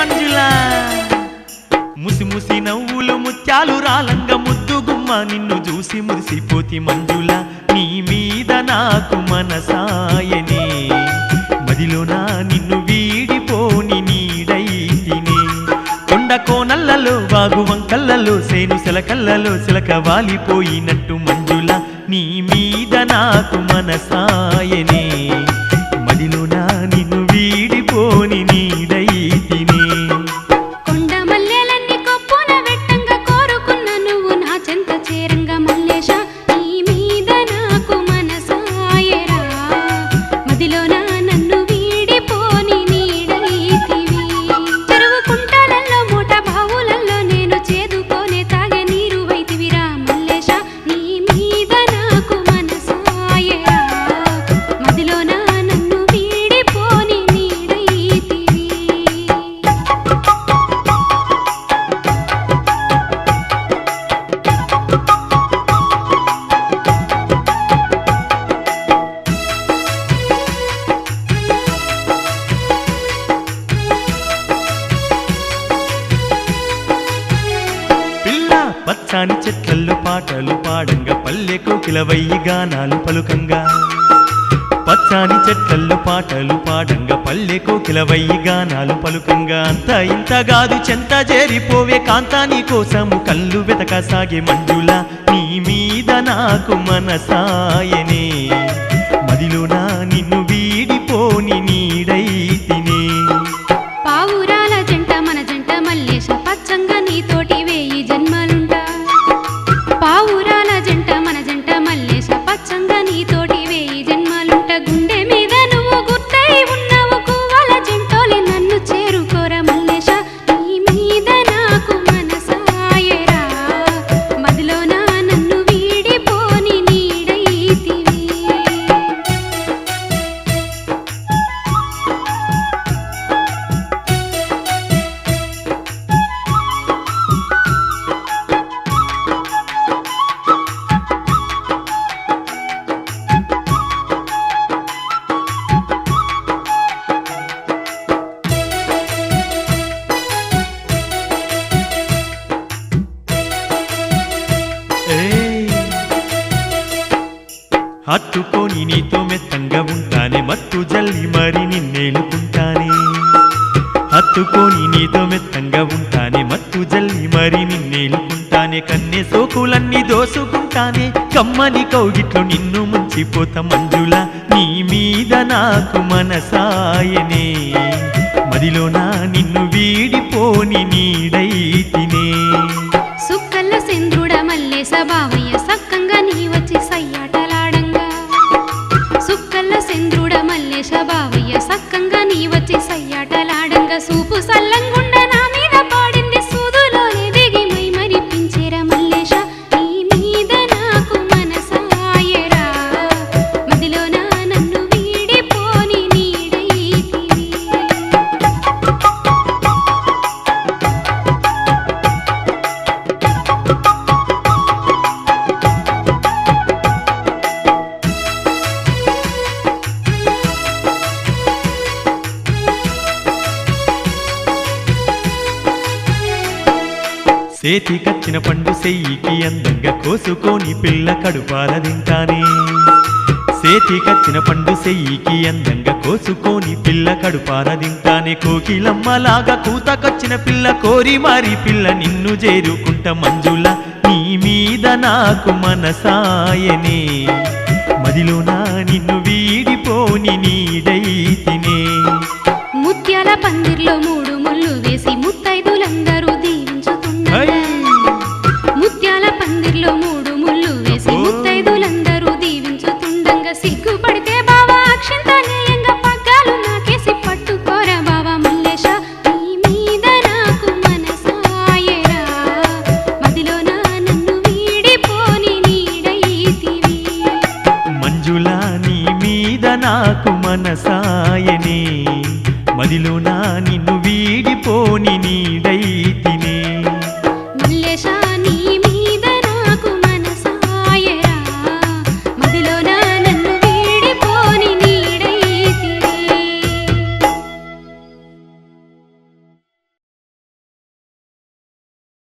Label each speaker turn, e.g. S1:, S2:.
S1: మంజుల. ముసి ముసి నవ్వులు ముత్యాలు రాలంగ ముద్దు గుమ్మ నిన్ను చూసి మురిసిపోతి మంజుల. నీ మీద నాకు మనసాయనే. మదిలోనా నిన్ను వీడిపోని నీడైతిని. కొండ కోనల్లలో బాగు వంకల్లలో సేను సెలకల్లలో సెలక వాలిపోయినట్టు మంజుల. నీ మీద నాకు మనసాయనే. పచ్చాని చెట్లల్లో పాటలు పాడంగా పల్లె కోకిలవయ్యి గానాలు పలుకంగా. పచ్చాని చెట్లల్లో పాటలు పాడంగా పల్లె కోకిలవయ్యి గానాలు పలుకంగా. అంత ఇంత కాదు చెంత చేరిపోవే కాంతాని కోసము కళ్ళు వెతక సాగే మంజుల నీ మీద నాకు మనసాయనే.
S2: మదిలో నా
S1: హత్తుకొని నీతో మెత్తంగా ఉంటానే మత్తు జల్లి మరి నిన్నేలుకుంటానే హత్తుకొని నీతో మెత్తంగా ఉంటానే మత్తు జల్లి మరి నిన్నేలుకుంటానే కన్నే సోకులన్నీ దోసుకుంటానే కమ్మని కౌగిట్లో నిన్ను ముంచిపోత మంజుల నీ మీద నాకు మనసాయనే. మదిలోన నిన్ను వీడిపోని
S2: నీడై సెంద్రుడ బావయ్య సక్కంగా నీ వచ్చి సయ్యాట.
S1: సేతికచ్చిన పండు సెయ్యికి అందంగా కోసుకొని పిల్ల కడుపాల తింటానే. సేతికచ్చిన పండు సెయ్యికి అందంగా కోసుకొని పిల్ల కడుపాల తింటానే. కోకిలమ్మలాగా కూతకొచ్చిన పిల్ల కోరి మారి పిల్ల నిన్ను చేరుకుంట మంజుల నీ మీద నాకు మనసాయనే. నా నిన్ను వీడిపోని నీడైతినే
S2: ముత్యాల పందిర్లో మూడు నాకు
S1: మదిలో నా నిన్ను వీడిపోని నీడ.